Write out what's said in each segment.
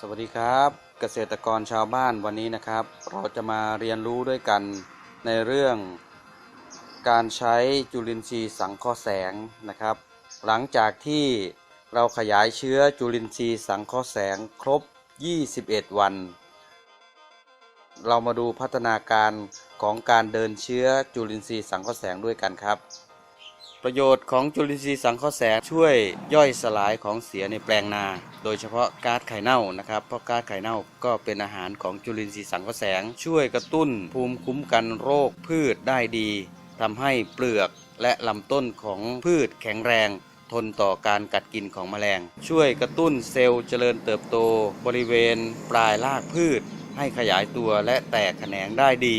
สวัสดีครับเกษตรกรชาวบ้านวันนี้นะครับ เราจะมาเรียนรู้ด้วยกันในเรื่อง การใช้จุลินทรีย์สังเคราะห์แสงนะครับ หลังจากที่เราขยายเชื้อจุลินทรีย์สังเคราะห์แสงครบ 21 วัน เรามาดูพัฒนาการของการเดินเชื้อจุลินทรีย์สังเคราะห์แสงด้วยกันครับ ประโยชน์ของจุลินทรีย์สังเคราะห์แสงช่วยย่อยสลายของเสียในแปลงนา โดยเฉพาะก๊าซไข่เน่านะครับเพราะก๊าซไข่เน่าก็เป็นอาหารของจุลินทรีย์สังเคราะห์แสง ช่วยกระตุ้นภูมิคุ้มกันโรคพืชได้ดีทำให้เปลือกและลำต้นของพืชแข็งแรง ทนต่อการกัดกินของแมลง ช่วยกระตุ้นเซลล์เจริญเติบโต บริเวณปลายรากพืช ให้ขยายตัวและแตกแขนงได้ดี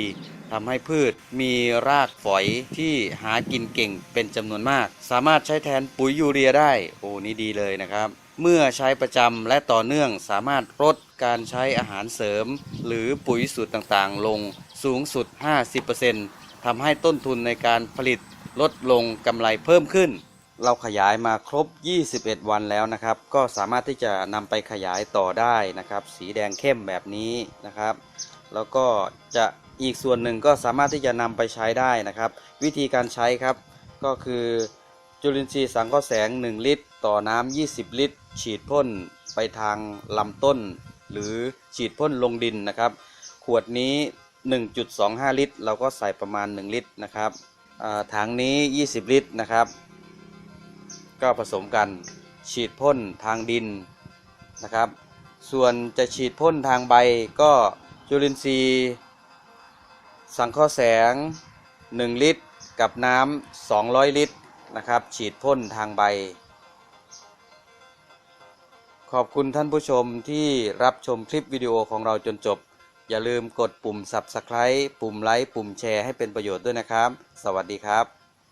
ทำให้พืชมีรากฝอยที่หากินเก่งเป็นจำนวนมาก สามารถใช้แทนปุ๋ยยูเรียได้ โอ้นี่ดีเลยนะครับ เมื่อใช้ประจำและต่อเนื่องสามารถลดการใช้อาหารเสริม หรือปุ๋ยสูตรต่างๆ ลงสูงสุด 50%ทำให้ต้นทุนในการผลิตลดลงกำไรเพิ่มขึ้น เราขยายมาครบ 21 วันแล้วนะครับ ก็สามารถที่จะนำไปขยายต่อได้นะครับ สีแดงเข้มแบบนี้นะครับ แล้วก็จะ อีกส่วนหนึ่งก็สามารถที่จะนำไปใช้ได้นะครับ วิธีการใช้ครับก็คือจุลินทรีย์สังเคราะห์แสง 1 ลิตร ต่อน้ำ20 ลิตร ฉีดพ่นไปทางลำต้น หรือฉีดพ่นลงดินนะครับ ขวดนี้ 1.25 ลิตร เราก็ใส่ประมาณ 1 ลิตรนะครับถังนี้ 20 ลิตรนะครับ ก็ผสมกันฉีดพ่นทางดินนะครับ ส่วนจะฉีดพ่นทางใบก็จุลินทรีย์ สังเคราะห์แสง 1 ลิตร กับน้ำ200 ลิตรนะครับ ฉีดพ่นทางใบ ขอบคุณท่านผู้ชมที่รับชมคลิปวิดีโอของเราจนจบ อย่าลืมกดปุ่ม Subscribe ปุ่มไลค์ปุ่มแชร์ให้เป็นประโยชน์ด้วยนะครับ สวัสดีครับ